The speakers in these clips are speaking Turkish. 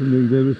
Şimdi gidebiliriz.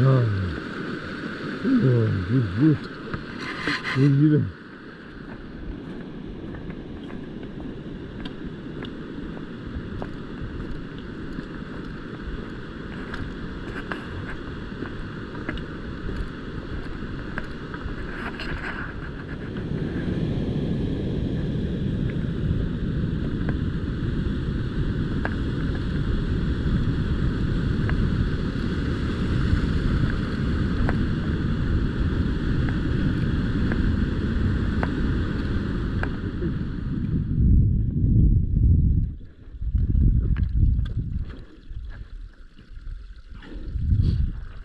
Ya. Oh, buz buz.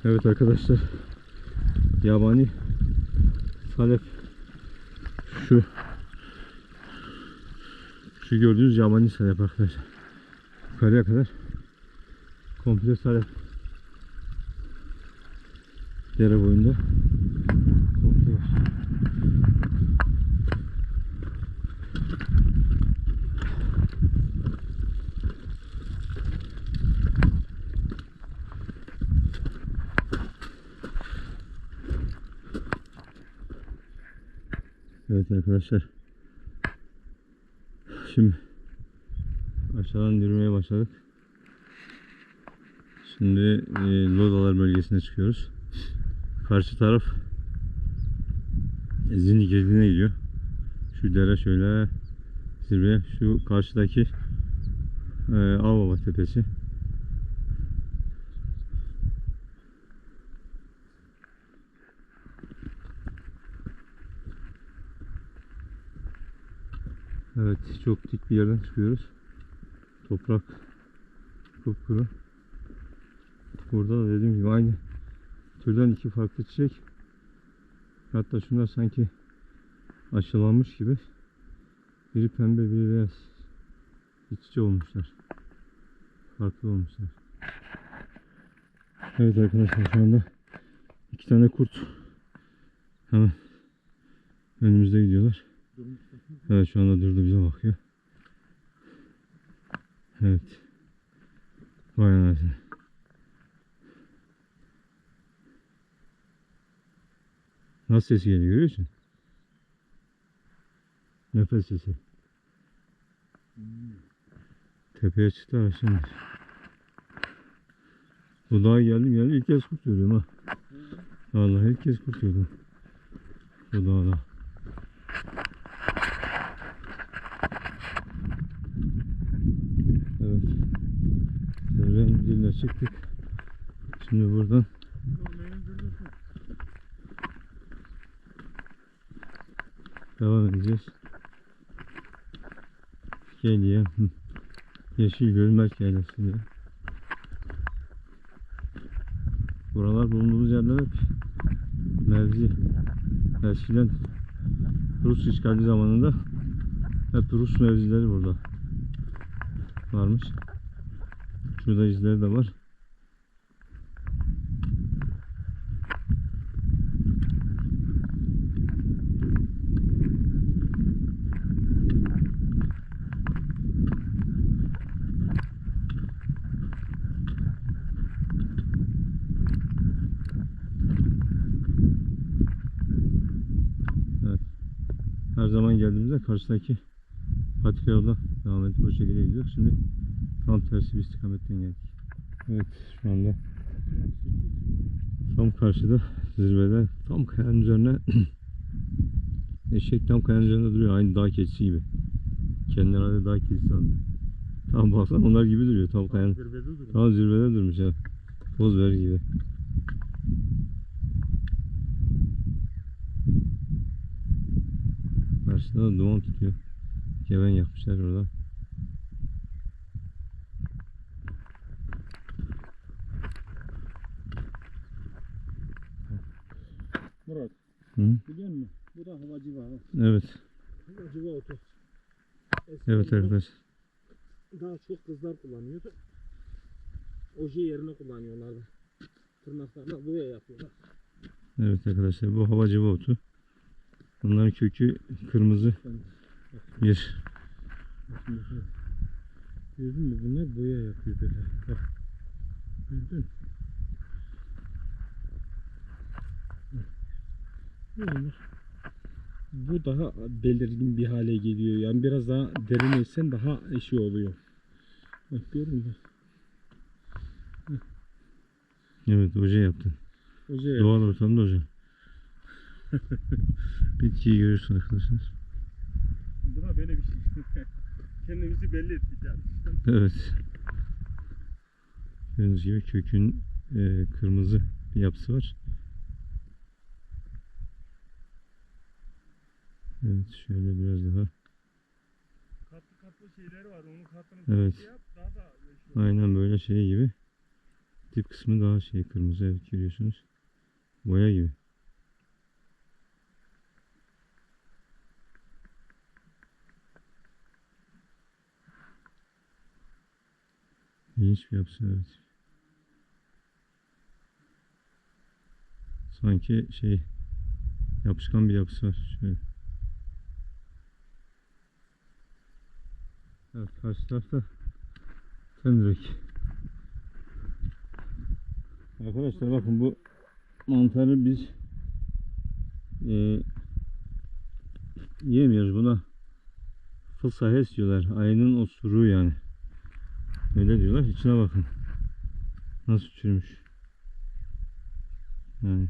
Evet arkadaşlar. Yabani salep şu şu gördüğünüz yabani salep arkadaşlar. Yukarıya kadar komple salep. Dere boyunda komple var. Evet arkadaşlar. Şimdi aşağıdan yürümeye başladık. Şimdi e, Lodalar bölgesine çıkıyoruz. Karşı taraf Zindik Gezdiğine gidiyor. Şu dere şöyle zirveye. Şu karşıdaki e, Avbaba Tepesi. Evet çok dik bir yerden çıkıyoruz. Toprak kupkuru. Burada da dediğim gibi aynı türden iki farklı çiçek. Hatta şunlar sanki aşılanmış gibi. Biri pembe biri beyaz. İç olmuşlar. Farklı olmuşlar. Evet arkadaşlar şu anda iki tane kurt hemen önümüzde gidiyorlar. Evet şu anda durdu bize bakıyor. Evet. Vay anasını. Nasıl ses geliyor görüyor musun? Nefes sesi. Tepeye çıktı ha şimdi. Bu dağa geldim geldim ilk kez kurt görüyorum ha. Vallahi ilk kez kurt gördüm. Bu dağda. Çıktık. Şimdi buradan devam edeceğiz. Geliye. Yeşil Gölmek Yaylası Buralar bulunduğumuz yerler hep mevzi. Eskiden Rus işgali zamanında hep Rus mevzileri burada varmış. Şurada izleri de var. Her zaman geldiğimizde karşıdaki patika yoldan devam edip o şekilde gidiyoruz. Şimdi tam tersi bir istikametten geldik. Evet şu anda tam karşıda zirvede tam kayanın üzerine eşek tam kayanın üzerinde duruyor aynı dağ keçisi gibi. Kendine herhalde dağ keçisi aldı. Tam baksana onlar gibi duruyor tam kayanın. Zirvede duruyor. Tam zirvede durmuş ya. Poz ver gibi. Karşıda da duman tutuyor. Keven yakmışlar orada. Hı? biliyor musun? Bu da havacı var. Evet. Var oto. Eskiden Evet arkadaşlar. Daha çok kızlar kullanıyordu. Oje yerine kullanıyorlardı. Tırnaklarına boya yapıyorlar. Evet arkadaşlar bu havacı otu. Onların kökü kırmızı bir Gördün mü? Bunlar boya yapıyor böyle. Bak. Gördün mü? Bu daha belirgin bir hale geliyor. Yani biraz daha derin etsen daha eşi oluyor. Bak gördün mü? evet oje yaptı. Oje yapıyor. Doğal ortamda oje. Bitkiyi görürsün arkadaşlar. Bu da böyle bir şey. Kendimizi belli ettik yani. Evet. Gördüğünüz gibi kökün e, kırmızı bir yapısı var. Evet şöyle biraz daha. Katlı katlı şeyleri var. Onun katını Evet. şey yap daha da olur. Aynen böyle şey gibi. Dip kısmı daha şey kırmızı evet görüyorsunuz. Boya gibi. İlginç bir yapısı evet. Sanki şey yapışkan bir yapısı var. Şöyle. Evet karşı tarafta Tendrek. Arkadaşlar bakın bu mantarı biz e, yemiyoruz buna. Fılsahes diyorlar. Ayının osuruğu yani. Öyle diyorlar. İçine bakın. Nasıl çürümüş. Yani.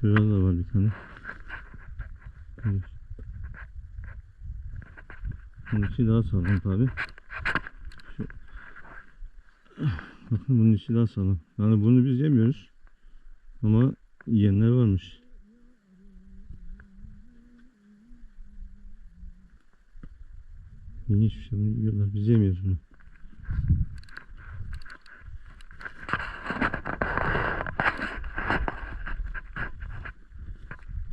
Şurada da var bir tane. Evet. Bunun içi daha sağlam tabi. Bakın bunun içi daha sağlam. Yani bunu biz yemiyoruz. Ama yiyenler varmış. İlginç bir şey. Bunu yiyorlar. Biz yemiyoruz bunu.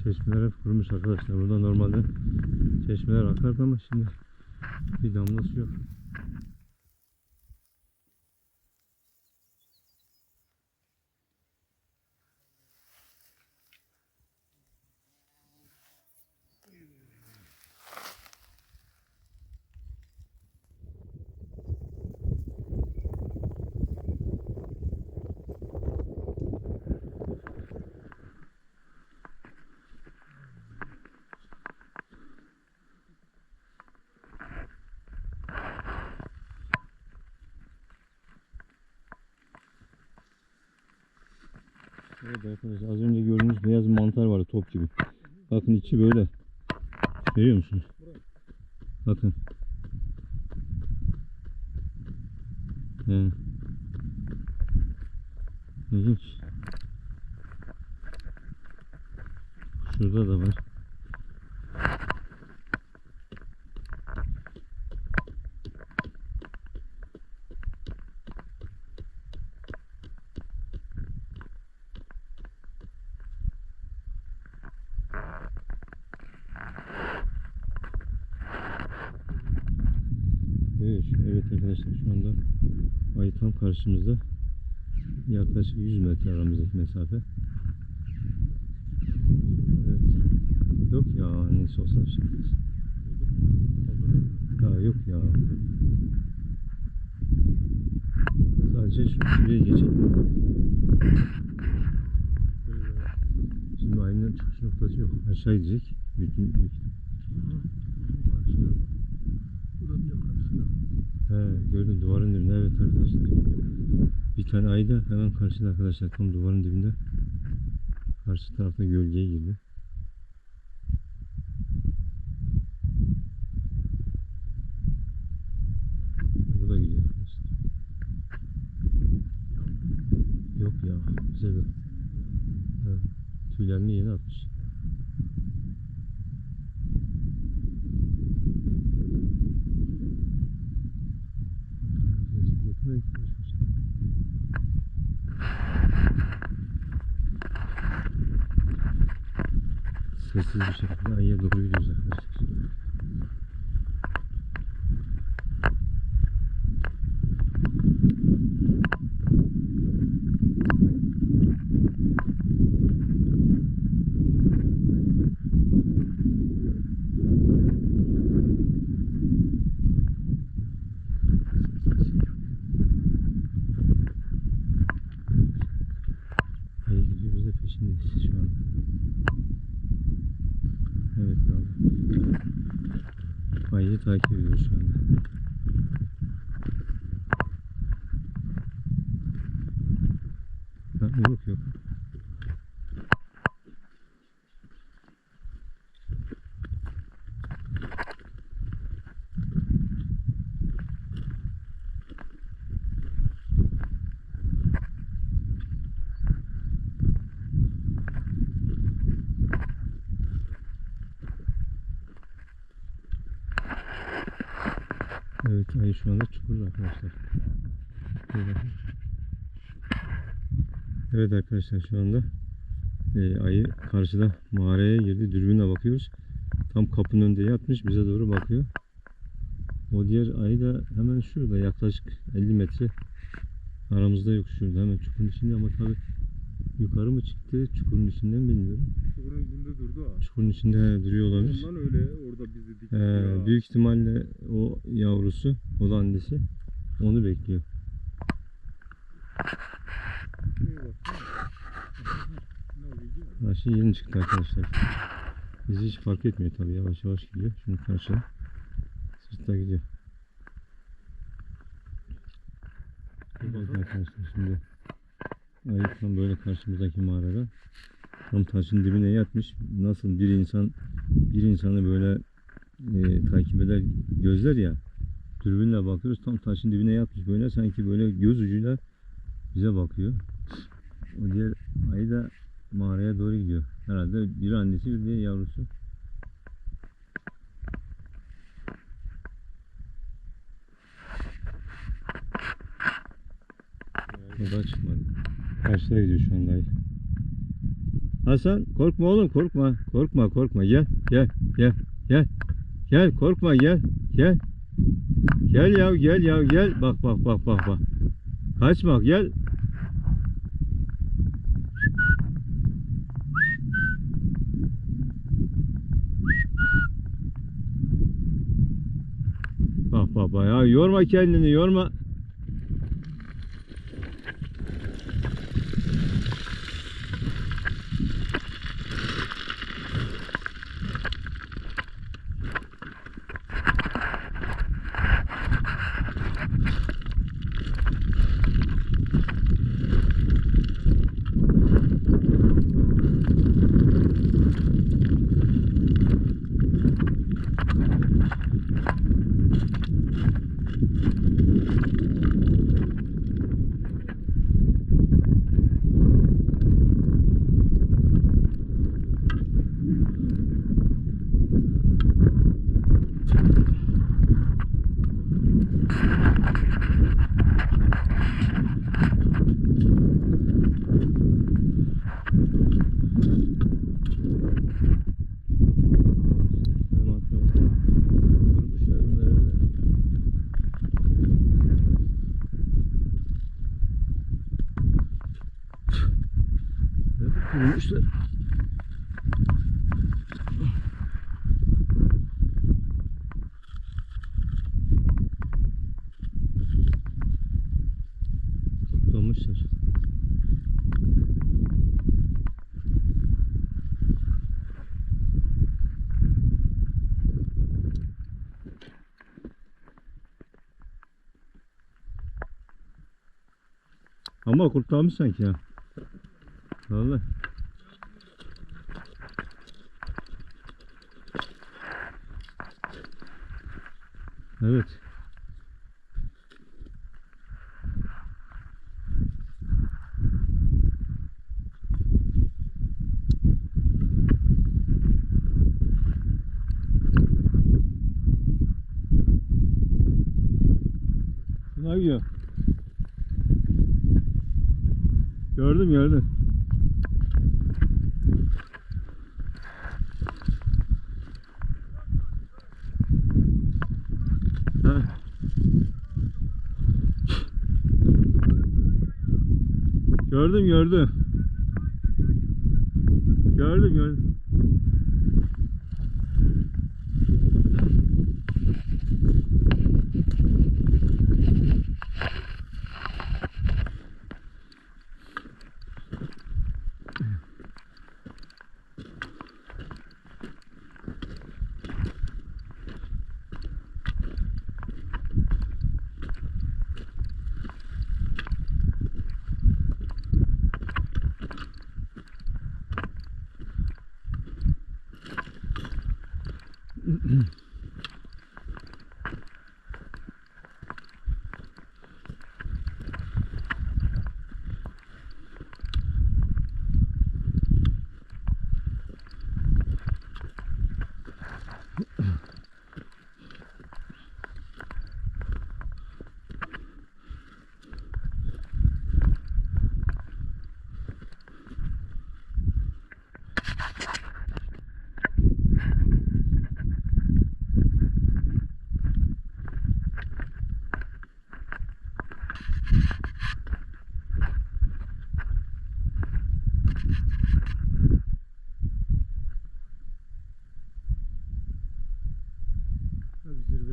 Çeşmeler hep kurumuş arkadaşlar. Burada normalde çeşmeler akardı ama şimdi bir damla su yok. Evet arkadaşlar az önce gördüğünüz beyaz mantar vardı top gibi. Bakın içi böyle. Görüyor musunuz? Bakın. Yani. İlginç. Şurada da var. Evet, evet arkadaşlar şu anda ay tam karşımızda. Yaklaşık 100 metre aramızdaki mesafe. Evet. Yok ya neyse olsa. Ya yok ya. Sadece şu şuraya geçelim. Şimdi ayının çıkış noktası yok. Aşağı gidecek. Bütün, bütün He gördüm duvarın dibinde evet arkadaşlar. Bir tane ay da hemen karşıda arkadaşlar tam duvarın dibinde. Karşı tarafta gölgeye girdi. Bu da gidiyor arkadaşlar. Yok ya. Ha, tüylerini yeni atmış. Sessiz bir şekilde ayıya doğru gidiyoruz arkadaşlar. Ayı gidiyor biz de peşindeyiz şu an. Evet abi. Ayıyı takip ediyoruz şu anda. Ha, yok yok. Ayı şu anda çukurda arkadaşlar. Evet arkadaşlar şu anda e, ayı karşıda mağaraya girdi. Dürbünle bakıyoruz. Tam kapının önünde yatmış bize doğru bakıyor. O diğer ayı da hemen şurada yaklaşık 50 metre aramızda yok şurada hemen çukurun içinde ama tabi yukarı mı çıktı çukurun içinden bilmiyorum. Çukurun içinde durdu ha. Çukurun içinde duruyor olabilir. Ondan öyle orada bizi dikti Ee, ya. büyük ihtimalle o yavrusu, o da annesi onu bekliyor. Gidiyor? Karşı yeni çıktı arkadaşlar. Bizi hiç fark etmiyor tabii yavaş yavaş gidiyor. Şimdi karşıya sırtta gidiyor. Evet arkadaşlar şimdi ayı tam böyle karşımızdaki mağarada tam taşın dibine yatmış. Nasıl bir insan bir insanı böyle e, takip eder gözler ya dürbünle bakıyoruz tam taşın dibine yatmış böyle sanki böyle göz ucuyla bize bakıyor. O diğer ayı da mağaraya doğru gidiyor. Herhalde bir annesi bir de yavrusu. O da çıkmadı. Karşıda gidiyor şu anda ayı. Hasan korkma oğlum korkma. Korkma korkma gel gel gel gel. Gel korkma gel gel. Gel ya gel ya gel. Bak bak bak bak bak. Kaçma gel. Bak bak bak ya yorma kendini yorma. Ama kurtarmış sanki ya. Vallahi. Evet. Ne yapıyor? Gördüm gördüm. Gördüm gördüm.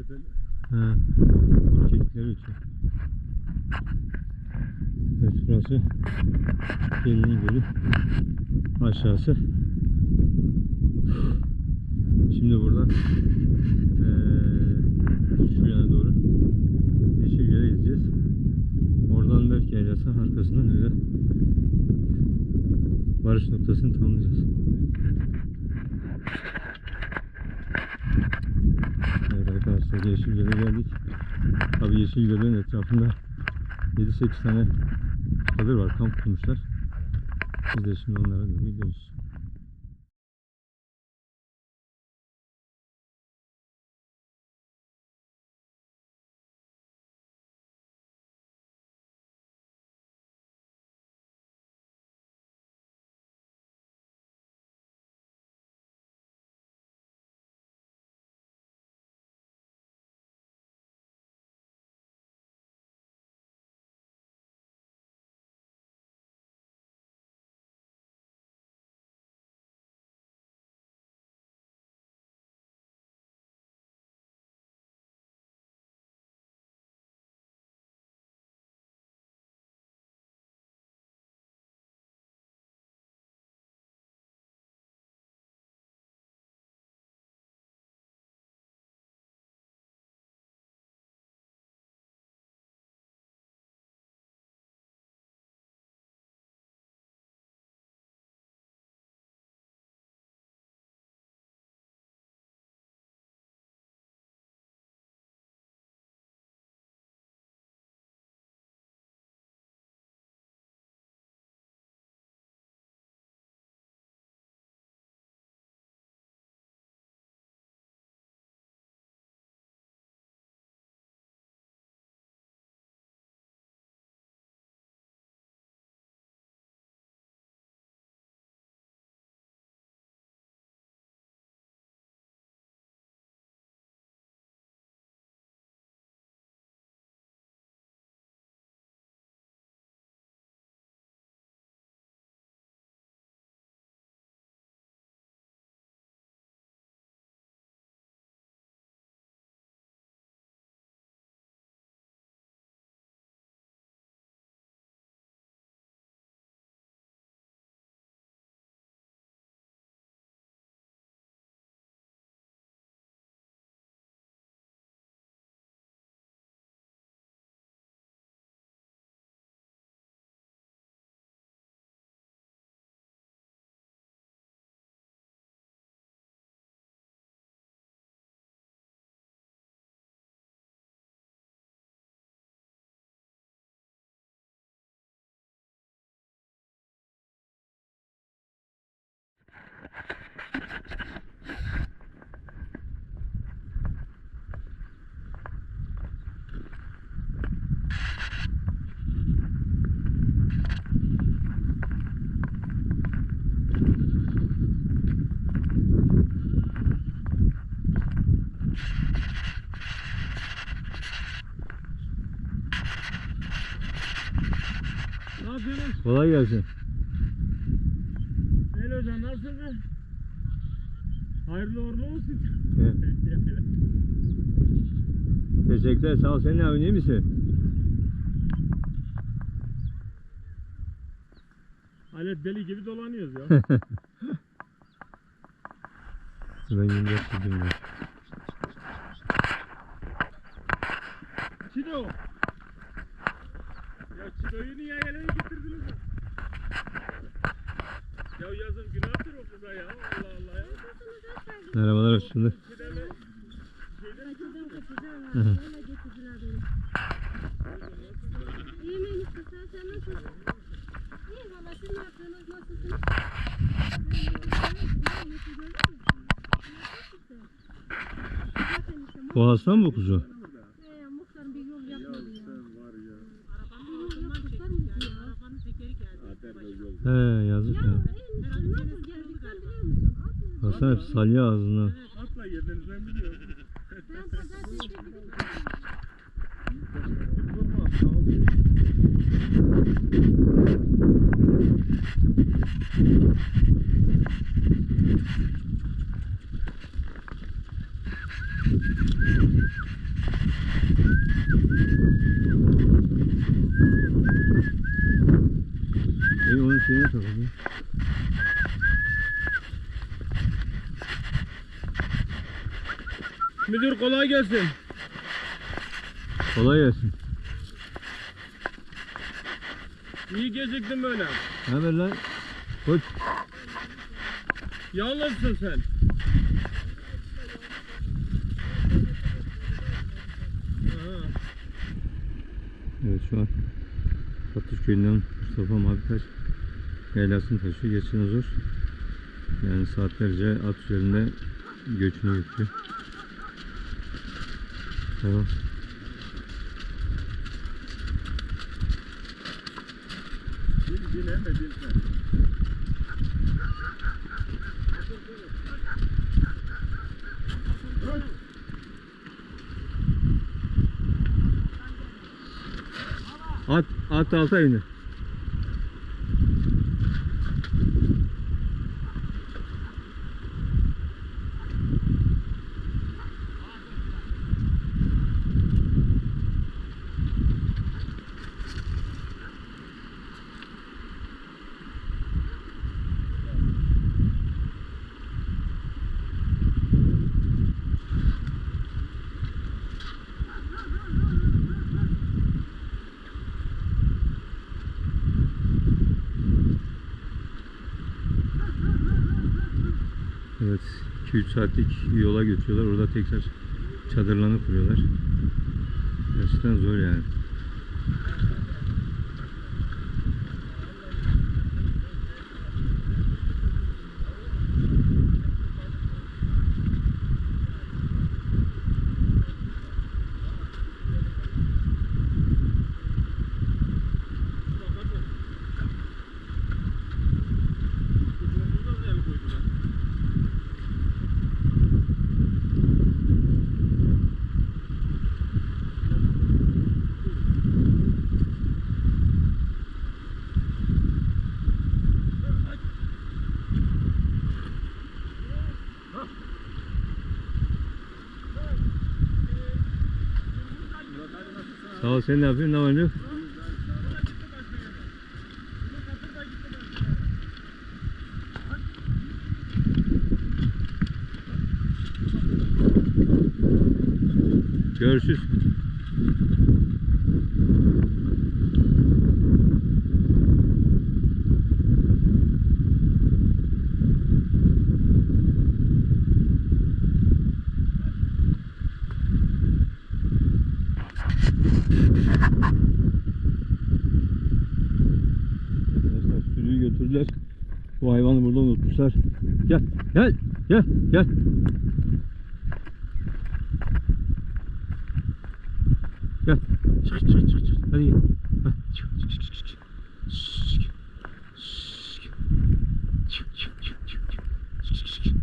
Zirveden Ha. Kekikleri uçuyor. Evet burası Gelinin Gölü aşağısı. Şimdi buradan eee şu yana doğru Yeşilgöl'e gideceğiz. Oradan belki Yaylası arkasından öyle varış noktasını tamamlayacağız. Evet arkadaşlar Yeşilgöl'e geldik. Tabi Yeşilgöl'ün etrafında 7-8 tane çadır var, kamp kurmuşlar. Biz de şimdi onlara gidiyoruz. Kolay gelsin. Neyle hocam nasılsın? Hayırlı uğurlu olsun. Evet. Teşekkürler. Sağ ol. Sen ne yapıyorsun? iyi misin? Alet deli gibi dolanıyoruz ya. Ben 24 çizdim ya. Çido. Ya Çido'yu niye ele getirdiniz ya? Ya yazın günahtır o kıza ya. Allah Allah ya. Merhabalar. Hoş bulduk. Bu hasta mı bu kuzu? Ee, muhtarım bir yol yapmadı ya. Bir yol yapmışlar mı ya? He yazık Ya ya. enişte nasıl geldik sen biliyor musun? Hep salya ağzından. atla yerden ben biliyorum. Ben gelsin. Kolay gelsin. İyi geciktin böyle. Ne haber lan? Koç. Yalnızsın sen. Evet şu an Satış köyünden Mustafa Mabitaş yaylasını taşıyor. Geçen zor. Yani saatlerce at üzerinde göçünü yapıyor. Tamam. Bil bileme bilme. At, at alta indi. Evet 2-3 saatlik yola götürüyorlar. Orada tekrar çadırlarını kuruyorlar. Gerçekten zor yani. Ol sen ne yapıyorsun? Ne var? Arkadaşlar sürüyü götürdüler. Bu hayvanı burada unutmuşlar. Gel, gel, gel, gel. Gel. Çık, çık, çık, çık. Hadi gel. Çık, çık, çık, çık, çık. Çık. Çık. Çık, çık, çık, çık, çık. Çık,